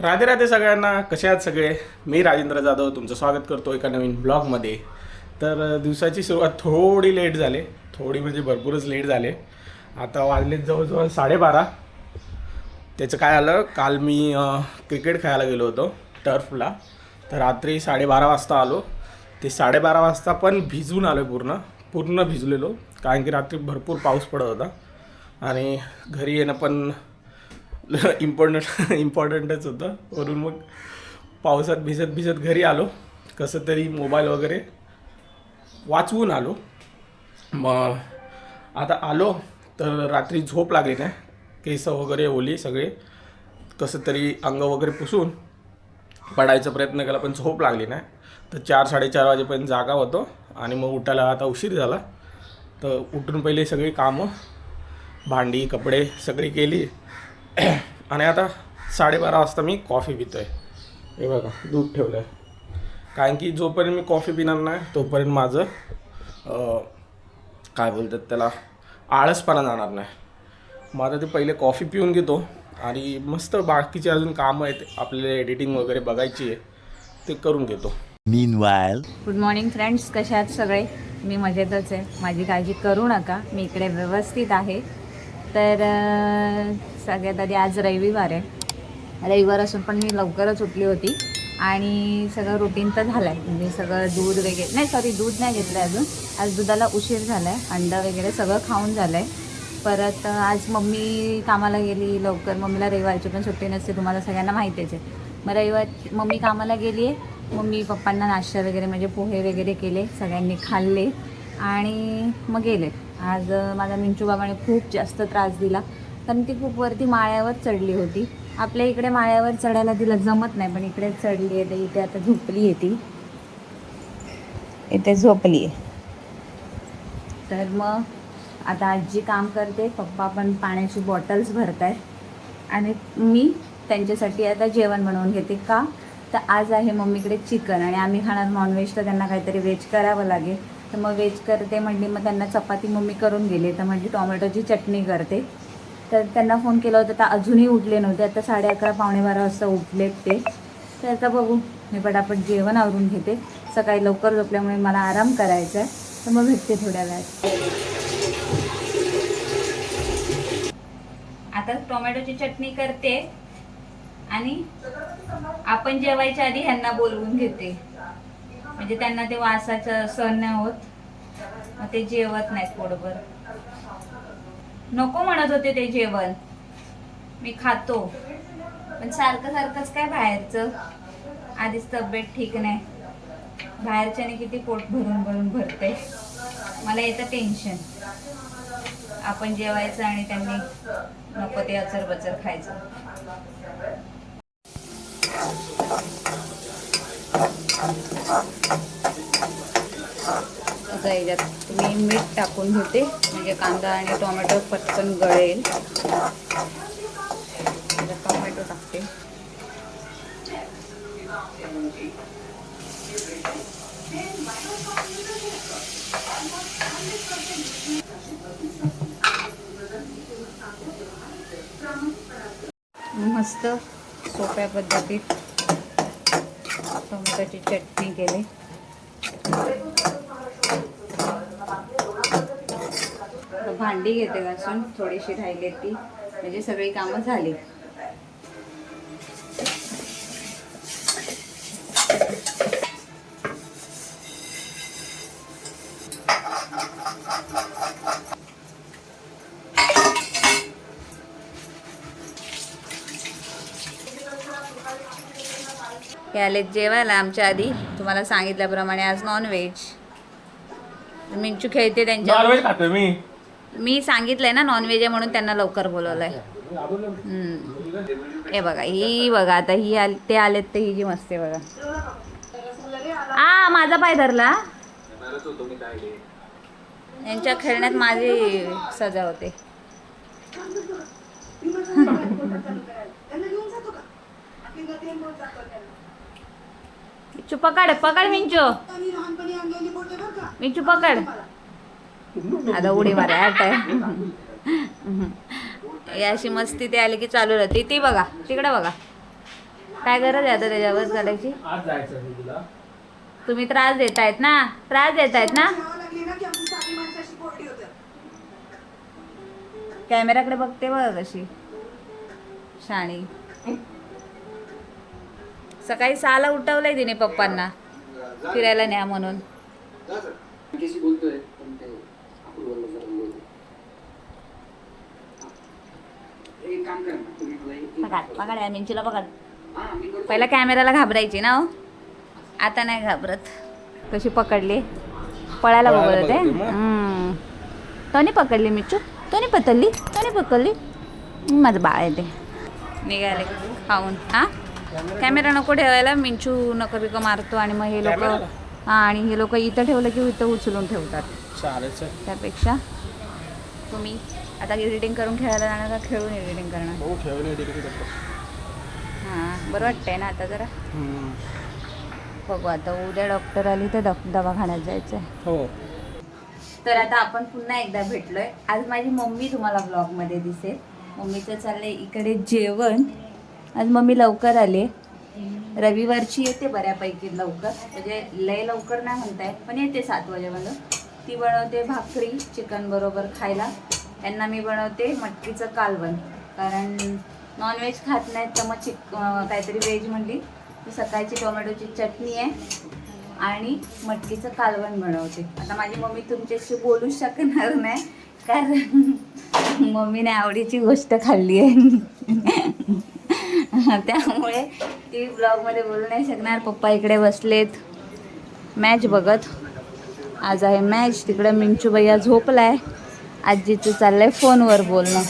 राधे राधे सगळ्यांना कसे आहात सगळे? मी राजेंद्र जाधव तुमचं स्वागत करतो एका नवीन ब्लॉगमध्ये. तर दिवसाची सुरुवात थोडी लेट झाली. थोडी म्हणजे भरपूरच लेट झाले. आता वाजलेत जवळजवळ साडेबारा. त्याचं काय आलं? काल मी क्रिकेट खेळायला गेलो होतो टर्फला. तर रात्री साडेबारा वाजता आलो. ते साडेबारा वाजता पण भिजून आलो पूर्ण. पूर्ण भिजलेलो. कारण की रात्री भरपूर पाऊस पडत होता. आणि घरी येणं पण इम्पॉर्टंट इम्पॉर्टंटच होतं. वरून मग पावसात भिजत भिजत घरी आलो. कसं तरी मोबाईल वगैरे वाचवून आलो. मग आता आलो तर रात्री झोप लागली नाही. केस वगैरे ओली सगळे. कसं तरी अंग वगैरे पुसून पडायचा प्रयत्न केला पण झोप लागली नाही. तर चार साडेचार वाजेपर्यंत जागा होतो आणि मग उठायला आता उशीर झाला. तर उठून पहिले सगळी कामं भांडी कपडे सगळी केली. आणि आता साडेबारा वाजता मी कॉफी पितो आहे हे बघा दूध ठेवलं आहे कारण की जोपर्यंत मी कॉफी पिणार नाही तोपर्यंत माझं काय बोलतात त्याला आळसपणा जाणार नाही. मग आता ते पहिले कॉफी पिऊन घेतो आणि मस्त बाकीचे अजून कामं आहेत आपल्याला एडिटिंग वगैरे बघायची आहे ते करून घेतो. Meanwhile. गुड मॉर्निंग फ्रेंड्स कसे आहात सगळे? मी मजेतच आहे. माझी काळजी करू नका. मी इकडे व्यवस्थित आहे. तर सगळ्यात आधी आज रविवार आहे. रविवार असून पण मी लवकरच उठली होती आणि सगळं रुटीन तर झालं आहे म्हणजे सगळं दूध वगैरे नाही सॉरी दूध नाही घेतलं आहे अजून. आज दुधाला उशीर झाला आहे अंडा वगैरे सगळं खाऊन झालं आहे परत आज मम्मी कामाला गेली लवकर मम्मीला रविवारची पण सुट्टी नसते तुम्हाला सगळ्यांना माहितीच आहे. मग रविवार मम्मी कामाला गेली आहे. मम्मी पप्पांना नाश्ता वगैरे म्हणजे पोहे वगैरे केले सगळ्यांनी खाल्ले आणि मग गेले. आज अं, माझा मिंचू बाबाने खूप जास्त त्रास दिला. कारण ती खूप वरती माळ्यावर चढली होती. आपल्या इकडे माळ्यावर चढायला तिला जमत नाही पण इकडे चढली आहे इथे आता झोपली आहे ती. इथे झोपली आहे. तर मग आता आजी काम करते पप्पा पण पाण्याची बॉटल्स भरत आहेत आणि मी त्यांच्यासाठी आता जेवण बनवून घेते. का? तर आज आहे मम्मीकडे चिकन आणि आम्ही खाणार नॉनव्हेज तर त्यांना काहीतरी व्हेज करावं लागेल. तर मग वेज करते म्हणली मग त्यांना चपाती मम्मी करून गेली. तर म्हणली टॉमॅटोची चटणी करते. तर त्यांना फोन केला होता तर अजूनही उठले नव्हते. आता साडे अकरा पावणे बारा वाजता उठलेत ते. तर आता बघू मी पटापट जेवण आवरून घेते. सकाळी लवकर झोपल्यामुळे मला आराम करायचा आहे. तर मग भेटते थोड्या वेळात. आता टोमॅटोची चटणी करते आणि आपण जेवायच्या आधी ह्यांना बोलवून घेते. म्हणजे त्यांना ते वासाचं सण नाही होत. मग ते जेवत नाहीत पोटभर. नको म्हणत होते ते जेवण. मी खातो. पण सारखं सारखंच काय बाहेरचं? आधीच तब्येत ठीक नाही. बाहेरच्याने किती पोट भरून भरून भरते. मला येतं टेन्शन आपण जेवायचं आणि त्यांनी नको ते अचर बचर खायचं. आता याच्यात मी मीठ टाकून घेते. म्हणजे कांदा आणि टोमॅटो पटकन गळेल. टोमॅटो टाकते. मस्त सोप्या पद्धतीत टोमॅटोची चटणी केली. भांडी घेते घासून थोडीशी राहिली ती. म्हणजे सगळी कामं झाली. हे आलेत जेवायला आमच्या आधी. तुम्हाला सांगितल्याप्रमाणे आज नॉनव्हेज मिंचू खेळते त्यांच्या. मी. मी सांगितलंय ना नॉनव्हेज आहे म्हणून त्यांना लवकर बोलवलंय. हे बघा ही बघा आता ही आल ते आलेत तर ही जी मस्त आहे बघा. आ माझा पाय धरला. यांच्या खेळण्यात माझी सजा होते. मिंचू पकड पकड मिंचू. मिंचू पकड. आता उडी मारे आठ आहे. अशी मस्ती ते आली की चालू राहते. ती बघा तिकडे बघा. काय गरज आहे आता त्याच्यावर आज जायचं तुला. तुम्ही त्रास देतायत ना? त्रास देतायत ना? कॅमेराकडे बघते बघ कशी. शाणी. सकाळी सहाला उठवलंय तिने पप्पांना. फिरायला न्या म्हणून. पकड मिंचूला पकड पहिला कॅमेराला घाबरायची ना हो. आता नाही घाबरत. कशी पकडली? पळायला बघत होते. तोनी पकडली मिच्चू. तोनी पकडली? तोनी पकडली? माझं बाळ आहे ते. निघाले. खाऊन. हा? कॅमेरा नको ठेवायला मिंचू नको बिको मारतो आणि मग हे लोक? हा आणि हे लोक इथं ठेवलं की इथं उचलून ठेवतात. त्यापेक्षा तुम्ही आता एडिटिंग करून खेळायला जाणार का? खेळून एडिटिंग करणार? हो हां बरं वाटतंय ना आता जरा. बघू आता उद्या डॉक्टर आली तर दवाखान्यात जायचं आहे हो. तर आता आपण पुन्हा एकदा भेटलोय. आज माझी मम्मी तुम्हाला ब्लॉगमध्ये दिसेल. मम्मीचं चाललंय इकडे जेवण. आज मम्मी लवकर आले. रविवारची येते बऱ्यापैकी लवकर. म्हणजे लय लवकर नाही म्हणताय पण येते सात वाजेपर्यंत ती बनवते भाकरी चिकन बरोबर खायला. यांना मी बनवते मटकीचं कालवण. कारण नॉनव्हेज खात नाहीत तर मग चिक काहीतरी व्हेज म्हणली. सकाळची टोमॅटोची चटणी आहे आणि मटकीचं कालवण बनवते. आता माझी मम्मी तुमच्याशी बोलू शकणार नाही कारण मम्मीने आवडीची गोष्ट खाल्ली आहे. त्यामुळे ती ब्लॉगमध्ये बोलू नाही शकणार. पप्पा इकडे बसलेत. मॅच बघत. आज आहे मॅच तिकडं मिंचू भैया झोपलाय. आजीचं चाललंय फोनवर बोलणं.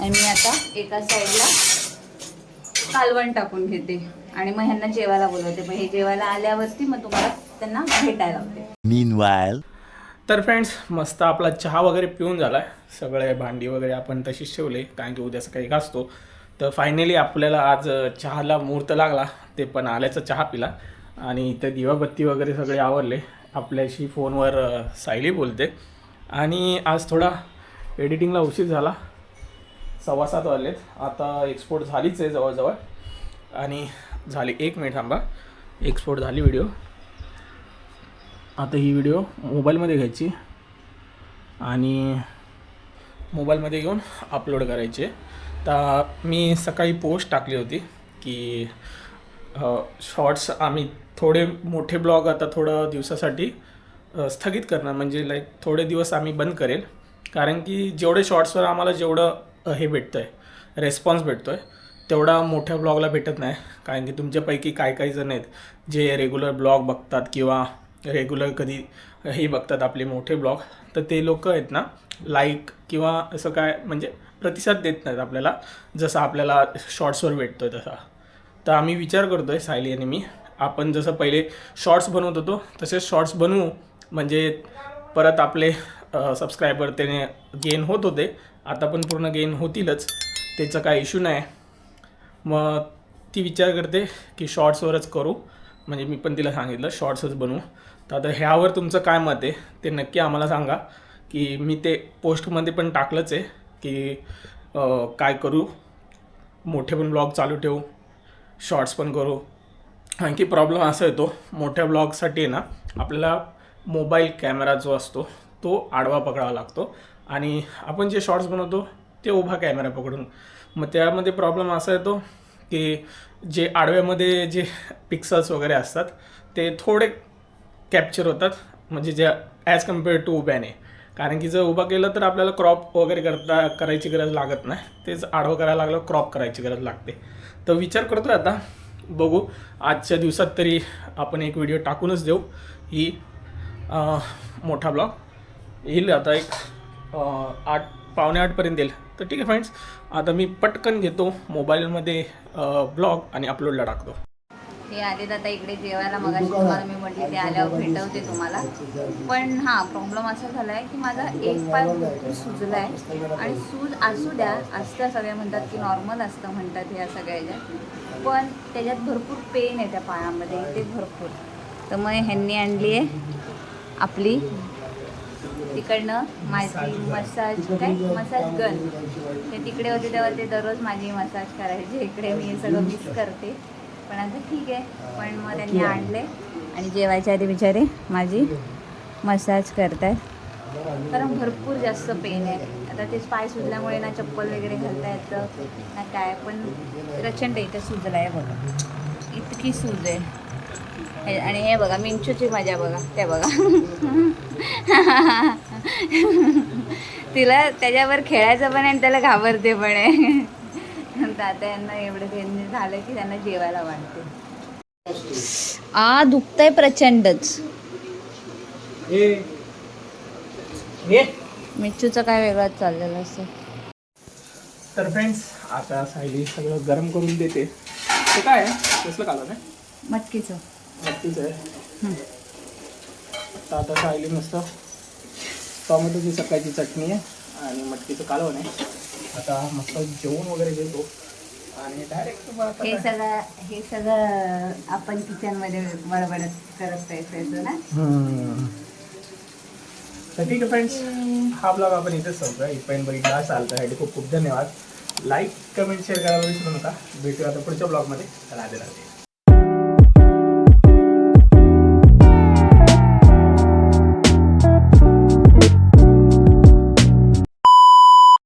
आणि मी आता एका साईडला कालवण टाकून घेते. आणि मग ह्यांना जेवायला बोलवते. मग हे जेवायला आल्यावरती मग तुम्हाला त्यांना भेटायला Meanwhile. तर फ्रेंड्स मस्त आपला चहा वगैरे पिऊन झाला आहे सगळे भांडी वगैरे आपण तशीच ठेवले. कारण की उद्या सकाळी घासतो तर फायनली आपल्याला आज चहाला मुहूर्त लागला. ते पण आल्याचा चहा पिला. आणि इथे दिवाबत्ती वगैरे सगळे आवरले. आपल्याशी फोनवर सायली बोलते. आणि आज थोडा एडिटिंगला उशीर झाला. सव्वा सात वाजलेत. आता एक्सपोर्ट झालीच आहे जवळजवळ. आणि झाली एक मिनिट थांबा. एक्सपोर्ट झाली व्हिडिओ आता ही व्हिडिओ मोबाईलमध्ये घ्यायची. आणि मोबाईलमध्ये घेऊन अपलोड करायची आहे. तर मी सकाळी पोस्ट टाकली होती की शॉर्ट्स आम्ही थोडे मोठे ब्लॉग आता थोडं दिवसासाठी स्थगित करणार. म्हणजे लाईक थोडे दिवस आम्ही बंद करेल. कारण की जेवढे शॉर्ट्सवर आम्हाला जेवढं हे भेटतं आहे रेस्पॉन्स भेटतो आहे तेवढा मोठ्या ब्लॉगला भेटत नाही. कारण की तुमच्यापैकी काही काही जण आहेत जे रेग्युलर ब्लॉग बघतात किंवा रेग्युलर कधी हे बघतात आपले मोठे ब्लॉग तर ते लोक आहेत ना लाईक किंवा असं काय म्हणजे प्रतिसाद देत नाहीत आपल्याला जसं आपल्याला शॉर्ट्सवर भेटतो आहे तसा. तर आम्ही विचार करतो आहे सायली आणि मी आपण जसं पहिले शॉर्ट्स बनवत होतो तसेच शॉर्ट्स बनवू म्हणजे परत आपले सबस्क्रायबर त्याने गेन होत होते आता पण पूर्ण गेन होतीलच त्याचा काय इश्यू नाही. मग ती विचार करते की शॉर्ट्सवरच करू म्हणजे मी पण तिला सांगितलं शॉर्ट्सच बनवू. तर आता ह्यावर तुमचं काय मत आहे? ते नक्की आम्हाला सांगा. की मी ते पोस्टमध्ये पण टाकलंच आहे की काय करू? मोठे पण ब्लॉग चालू ठेवू. शॉर्ट्स पण करू. आणखी प्रॉब्लेम असा येतो मोठ्या ब्लॉगसाठी आहे ना आपल्याला मोबाईल कॅमेरा जो असतो तो आडवा पकडावा लागतो. आणि आपण जे शॉर्ट्स बनवतो ते उभा कॅमेरा पकडून. मग त्यामध्ये प्रॉब्लेम असा येतो की जे आडव्यामध्ये जे पिक्सल्स वगैरे असतात ते थोडे कॅप्चर होतात म्हणजे ज्या ॲज कंपेअर टू उभ्याने. कारण की जर उभा केलं तर आपल्याला क्रॉप वगैरे करता करायची गरज लागत नाही. तेच आडवं करायला लागलं क्रॉप करायची गरज लागते. तर विचार करतो आता बघू आजच्या दिवसात तरी आपण एक व्हिडिओ टाकूनच देऊ. ही मोठा ब्लॉग येईल आता एक आठ पावणे आठपर्यंत येईल. तर ठीक आहे फ्रेंड्स आता मी पटकन घेतो मोबाईलमध्ये ब्लॉग आणि अपलोडला टाकतो. हे आले आता इकडे जेवायला मग तुम्हाला मी म्हटले ते आल्यावर भेटवते तुम्हाला. पण हा प्रॉब्लेम असा झाला आहे की माझा एक पाय भरपूर सुजला आहे आणि सूज असू द्या असतं सगळे म्हणतात की नॉर्मल असतं म्हणतात ह्या सगळ्या ह्याच्यात पण त्याच्यात भरपूर पेन आहे त्या पायामध्ये ते भरपूर. तर मग ह्यांनी आणली आहे आपली तिकडनं माझी मसाज काय? मसाज गन ते तिकडे होते तेव्हा ते दररोज माझी मसाज करायचे. इकडे मी सगळं मिस करते. पण आता ठीक आहे. पण मग त्यांनी आणले. आणि जेवायच्या आधी बिचारे माझी मसाज करतात कारण भरपूर जास्त पेन आहे. आता ते पाय सुजल्यामुळे ना चप्पल वगैरे घालता येतं ना काय. पण प्रचंड इथे सुजलं आहे बघा. इतकी सूज आहे. हे- आणि हे बघा मिंचूची मजा बघा. ते बघा. तिला त्याच्यावर खेळायचं पण आहे आणि त्याला घाबरते पण आहे. आता यांना एवढं त्यांनी झालं की त्यांना जेवायला वाटते आ दुखतंय प्रचंडच. मिच्चूचं काय वेगळंच चाललेलं असतं. तर फ्रेंड्स आता सायली सगळं गरम करून देते. ते काय कसलं कालवण आहे? मटकीचं. नक्कीच आहे. आता सायली मस्त टोमॅटोची सकाळची चटणी आहे आणि मटकीचं कालवण आहे. आता मस्त जेवण वगैरे देतो. आणि डायरेक्ट हे सगळं हे सगळं आपण किचनमध्ये बडबडत करत राहायचं ना? तर ठीक आहे फ्रेंड्स हा ब्लॉग आपण इथेच संपला इथपर्यंत बघितला असाल तर साठी खूप खूप धन्यवाद. लाईक कमेंट शेअर करायला विसरू नका. भेटूया आता पुढच्या ब्लॉगमध्ये राधे राधे